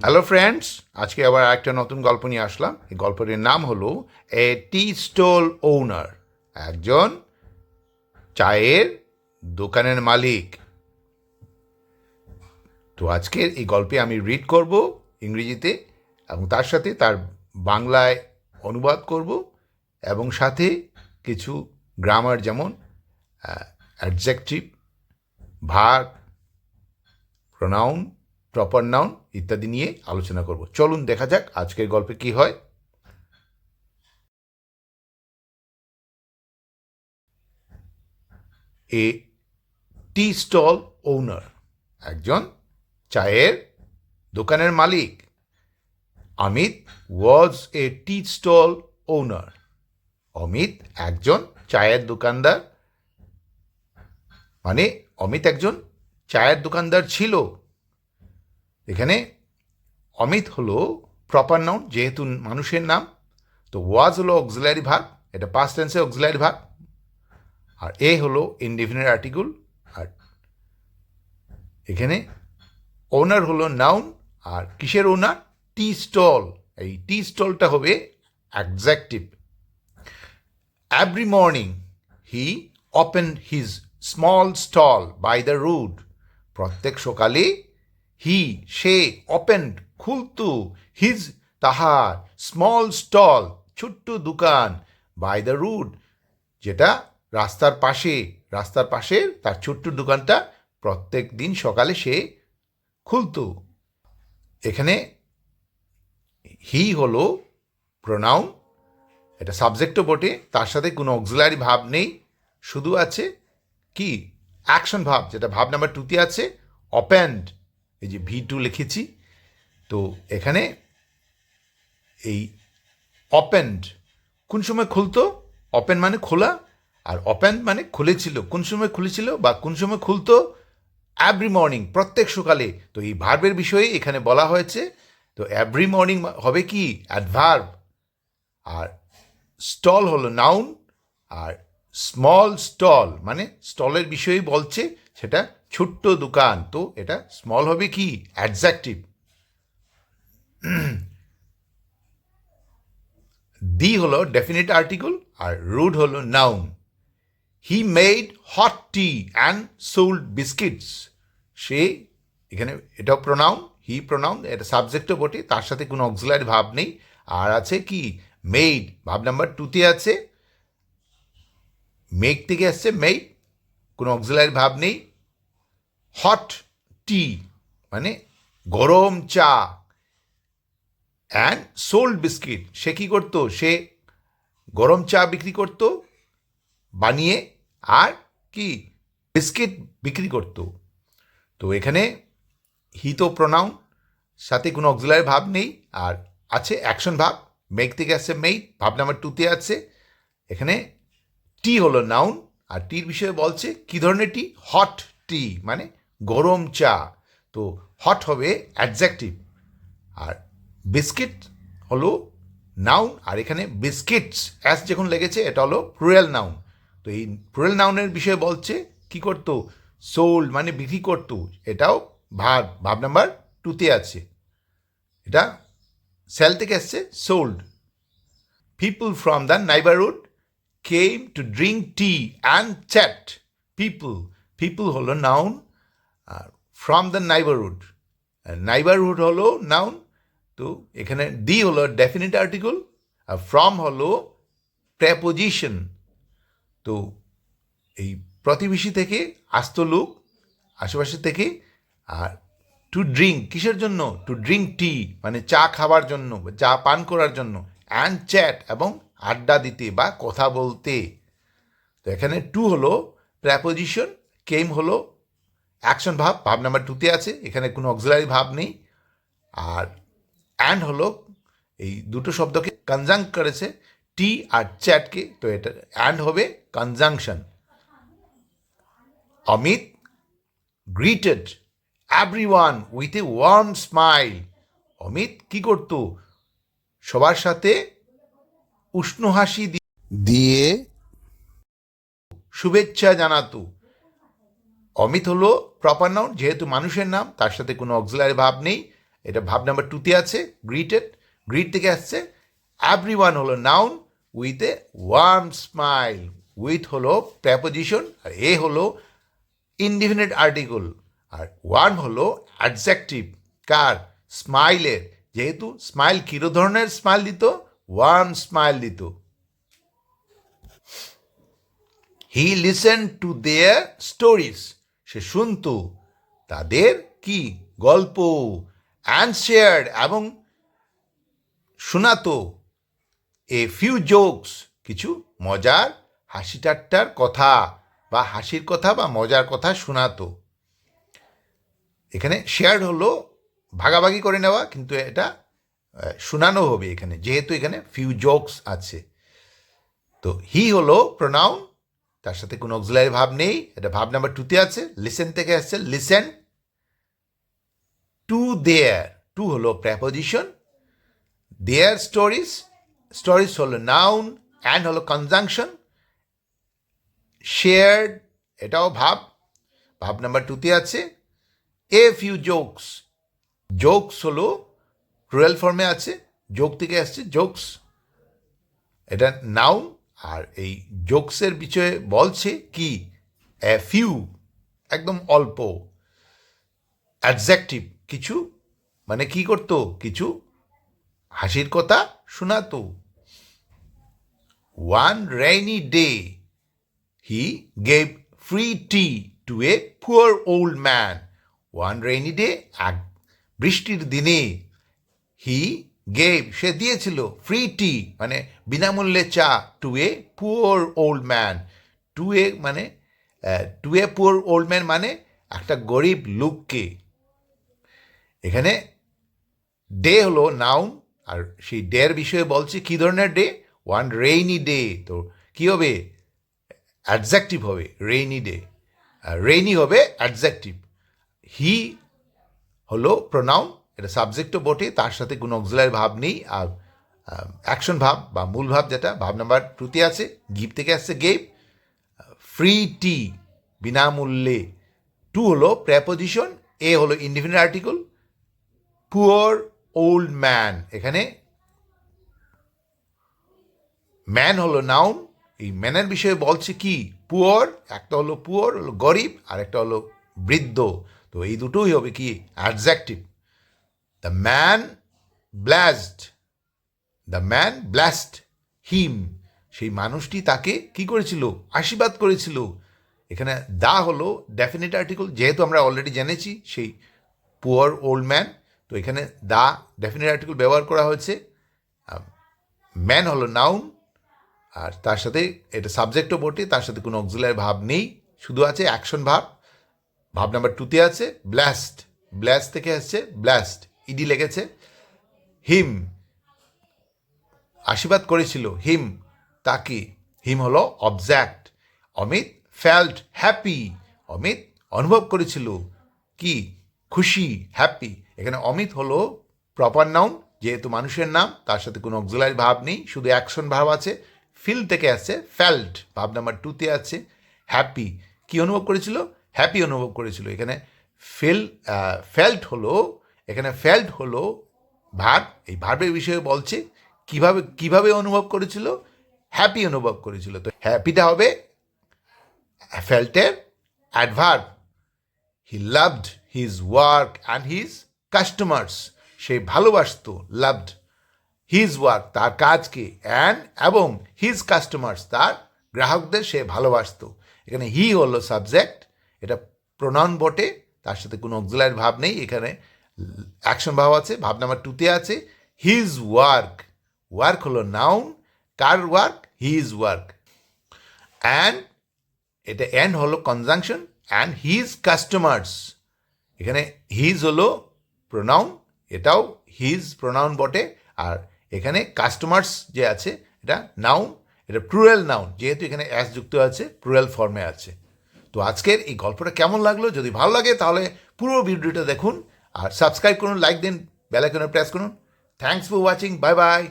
Hello friends আজকে আবার একটা নতুন গল্প নিয়ে আসলাম। এই গল্পটির নাম হলো এ টি স্টল ওনার একজন চায়ের দোকানের মালিক। তো আজকের এই গল্পে আমি রিড করব ইংরেজিতে এবং তার সাথে তার বাংলায় অনুবাদ করব এবং সাথে কিছু গ্রামার যেমন adjective verb pronoun proper noun ইত্যাদি নিয়ে আলোচনা করব। চলুন দেখা যাক আজকের গল্পে কি হয়। এ টি স্টল ওনার একজন চায়ের দোকানের মালিক। Amit was a tea stall owner Amit একজন চায়ের দোকানদার। মানে অমিত একজন চায়ের দোকানদার ছিল। এখানে অমিত হলো প্রপার নাউন যেহেতু মানুষের নাম, তো ওয়াজ হলো অক্সিলারি ভাগ এটা পাস্ট টেন্সে অক্সিলারি ভাগ আর এ হলো ইনডিফিনিট আর্টিকেল আর এখানে ওনার হলো নাউন আর কিসের ওনার টি স্টল এই টি স্টলটা হবে adjective Every morning he open his small stall by the road. প্রত্যেক সকালে হি সে ওপেন্ড খুলতু হিজ তাহার স্মল স্টল ছোট্ট দোকান বাই দ্য রুড যেটা রাস্তার পাশে রাস্তার পাশে তার ছোট্ট দোকানটা প্রত্যেক দিন সকালে সে খুলতো। এখানে হি হলো প্রোনাউন এটা সাবজেক্টও বটে, তার সাথে কোনো অক্সিলারি ভাব নেই, শুধু আছে কি? অ্যাকশন ভাব, যেটা ভাব নাম্বার টুতে আছে অপেন্ড এই যে ভি টু লিখেছি, তো এখানে এই অপেন্ড কোন সময় খুলতো? ওপেন মানে খোলা, আর ওপেন মানে খুলেছিল। কোন সময় খুলেছিল বা কোন সময় খুলতো? অ্যাভরি মর্নিং প্রত্যেক সকালে। তো এই ভার্বের বিষয়ে এখানে বলা হয়েছে, তো অ্যাভরি মর্নিং হবে কি? অ্যাডভার্ব আর স্টল হলো নাউন আর স্মল স্টল মানে স্টলের বিষয়ে বলছে, সেটা ছোট্ট দোকান। তো এটা স্মল হবে কি? অ্যাডজেক্টিভ দি হলো ডেফিনেট আর্টিকেল আর রুড হলো noun he made hot tea and sold biscuits সে এখানে এটাও প্রোনাউন হি প্রোনাউন এটা সাবজেক্টও বটে, তার সাথে কোনো অক্সিলারি ভাব নেই। আর আছে কি? মেড ভাব নাম্বার টুতে আছে। মেক থেকে আসছে মেই কোনো অক্সিলারি ভাব নেই। হট টি মানে গরম চা অ্যান্ড সোল্ড বিস্কিট সে কী করতো? সে গরম চা বিক্রি করতো, বানিয়ে আর কি বিস্কিট বিক্রি করতো। তো এখানে হি তো প্রোনাউন সাথে কোনো অক্সিলারি ভাব নেই, আর আছে অ্যাকশন ভাব। মেক থেকে আসছে মেই ভাব নাম্বার টুতে আছে। এখানে টি হলো নাউন আর টির বিষয়ে বলছে কি ধরনের টি? হট টি মানে গরম চা। তো হট হবে অ্যাডজেক্টিভ আর বিস্কিট হলো নাউন আর এখানে বিস্কিটস অ্যাস যখন লেগেছে এটা হলো প্লুরাল নাউন তো এই প্লুরাল নাউনের বিষয়ে বলছে কি করতো? সোল্ড মানে বিক্রি করতো। এটাও ভাব ভাব নাম্বার টুতে আছে। এটা সেল থেকে আসছে sold people from the neighbourhood came to drink tea and chat people people হলো নাউন আর ফ্রম দ্য নাইবারহুড নাইবারহুড হলো নাউন তো এখানে দি হলো ডেফিনিট আর্টিকেল আর ফ্রম হলো প্রেপোজিশন তো এই প্রতিবেশী থেকে আসতো লোক, আশেপাশে থেকে, আর টু ড্রিঙ্ক কিসের জন্য? টু ড্রিঙ্ক টি মানে চা খাবার জন্য চা পান করার জন্য অ্যান্ড চ্যাট এবং আড্ডা দিতে বা কথা বলতে। তো এখানে টু হলো প্র্যাপোজিশন কেম হলো অ্যাকশন ভাব ভাব নাম্বার টুতে আছে, এখানে কোনো অক্সিলারি ভাব নেই। আর অ্যান্ড হলো এই দুটো শব্দকে কনজাং করেছে টি আর চ্যাটকে তো এটা অ্যান্ড হবে conjunction Amit greeted everyone with a warm smile Amit, কি করতো? সবার সাথে উষ্ণ হাসি দিয়ে শুভেচ্ছা জানাতো। অমিত হলো প্রপার নাউন যেহেতু মানুষের নাম তার সাথে কোনো অক্সিলারি ভাব নেই। এটা ভাব নাম্বার টুতে আছে গ্রিটেড গ্রিট থেকে আসছে অ্যাভরি ওয়ান হলো noun with a warm smile with হলো প্র্যাপোজিশন আর এ হলো ইনডিফিনিট আর্টিকল আর ওয়ার্ম হলো অ্যাডজেক্টিভ কার? স্মাইলের যেহেতু স্মাইল কিরো ধরনের স্মাইল দিত ওয়ার্ম স্মাইল দিত he listen to their stories সে শুনত তাদের কি গল্প অ্যান্ড এবং শোনাতো। এ ফিউ জোকস কিছু মজার হাসি ঠাট্টার কথা বা হাসির কথা বা মজার কথা শোনাতো। এখানে শেয়ার্ড হলো, ভাগাভাগি করে নেওয়া, কিন্তু এটা শোনানো হবে এখানে। যেহেতু এখানে ফিউ জোকস আছে। তো হি হলো প্রোনাউন তার সাথে কোনো অক্সিলারি ভাব নেই। এটা ভাব নাম্বার টুতে আছে লিসেন থেকে আসছে লিসেন টু দেয়ার টু হলো প্র্যাপোজিশন দেয়ার স্টোরিজ স্টোরিজ হলো নাউন অ্যান্ড হলো কনজাংশন শেয়ার্ড এটাও ভাব। ভাব নাম্বার টুতে আছে। এ ফিউ জোকস জোকস হলো রুয়াল ফর্মে আছে যোগ থেকে আসছে জোকস এটা নাউন আর এই জোকসের বিষয়ে বলছে কি? এ ফিউ একদম অল্প অ্যাডজেক্টিভ কিছু মানে কি করতো? কিছু, হাসির কথা শোনাতো। One rainy day he gave free tea to a poor old man one rainy day এক বৃষ্টির দিনে হি গেভ সে দিয়েছিল ফ্রি টি মানে বিনামূল্যে চা to a poor old man to a মানে to a poor old man মানে একটা গরিব লোককে। এখানে ডে হলো নাউন আর সেই ডের বিষয়ে বলছে, কি ধরনের ডে ওয়ান রেইনি ডে তো কি হবে? অ্যাডজেক্টিভ হবে রেইনি ডে রেইনি হবে অ্যাডজেক্টিভ হি হলো প্রোনাউন এটা সাবজেক্টও বটে তার সাথে কোনো অক্সিলারি ভাব নেই, আর অ্যাকশন ভাব বা মূল ভাব যেটা, ভাব নাম্বার টুতে আছে গিভ থেকে আসছে গেভ ফ্রি টি বিনামূল্যে টু হলো প্র্যাপোজিশন এ হলো indefinite article poor old man এখানে ম্যান হলো নাউন এই ম্যানের বিষয়ে বলছে কি? পুয়ার একটা হলো পুয়ার হলো গরিব আর একটা হলো বৃদ্ধ, তো এই দুটোই হবে কি? Adjective the man blessed the man blessed him সেই মানুষটি তাকে কি করেছিল? আশীর্বাদ করেছিল। এখানে দা হলো ডেফিনিট আর্টিকেল যেহেতু আমরা অলরেডি জেনেছি সেই পুয়ার ওল্ড ম্যান তো এখানে দা ডেফিনিট আর্টিকেল ব্যবহার করা হয়েছে। ম্যান হলো নাউন আর তার সাথে এটা সাবজেক্টও বটে, তার সাথে কোনো অক্সিলারি ভাব নেই, শুধু আছে অ্যাকশন ভাব। ভাব নাম্বার টুতে আছে ব্লাস্ট ব্লাস্ট থেকে আসছে ব্লাস্ট ইডি লেগেছে হিম। আশীর্বাদ করেছিল, হিম। তাকে হিম হলো object Amit felt happy Amit অনুভব করেছিল কি? খুশি হ্যাপি এখানে অমিত হলো প্রপার নাউন যেহেতু মানুষের নাম, তার সাথে কোনো অক্সিলারি ভাব নেই, শুধু অ্যাকশন ভাব আছে। ফিল থেকে আসছে ফেল্ট ভাব নাম্বার টুতে আছে হ্যাপি কি অনুভব করেছিল? হ্যাপি অনুভব করেছিল। এখানে ফিল ফেল্ট হলো এখানে ফেল্ট হলো ভাব এই ভাবের বিষয়ে বলছে, কীভাবে কীভাবে অনুভব করেছিল? হ্যাপি অনুভব করেছিল। তো হ্যাপিটা হবে ফেল্টের adverb he loved his work and his customers সে ভালোবাসত লাভড হিজ ওয়ার্ক তার কাজকে অ্যান্ড এবং হিজ কাস্টমার্স তার গ্রাহকদের সে ভালোবাসত। এখানে হি হলো সাবজেক্ট এটা প্রোনাউন বটে, তার সাথে কোনো অক্সিলারি ভাব নেই। এখানে অ্যাকশন ভাব আছে ভাব নাম্বার টুতে আছে হিজ ওয়ার্ক ওয়ার্ক হলো নাউন কার ওয়ার্ক হিজ ওয়ার্ক অ্যান্ড এটা অ্যান্ড হলো কনজাংশন অ্যান্ড হিজ কাস্টমার্স এখানে হিজ হলো প্রোনাউন এটাও হিজ প্রোনাউন বটে, আর এখানে কাস্টমার্স যে আছে, এটা নাউন এটা প্লুরাল নাউন যেহেতু এখানে অ্যাস যুক্ত আছে প্লুরাল ফর্মে আছে। তো আজকের এই গল্পটা কেমন লাগল? যদি ভালো লাগে, তাহলে পুরো ভিডিওটা দেখুন। আর সাবস্ক্রাইব করুন লাইক দিন বেলাইকনে প্রেস করুন। Thanks for watching bye bye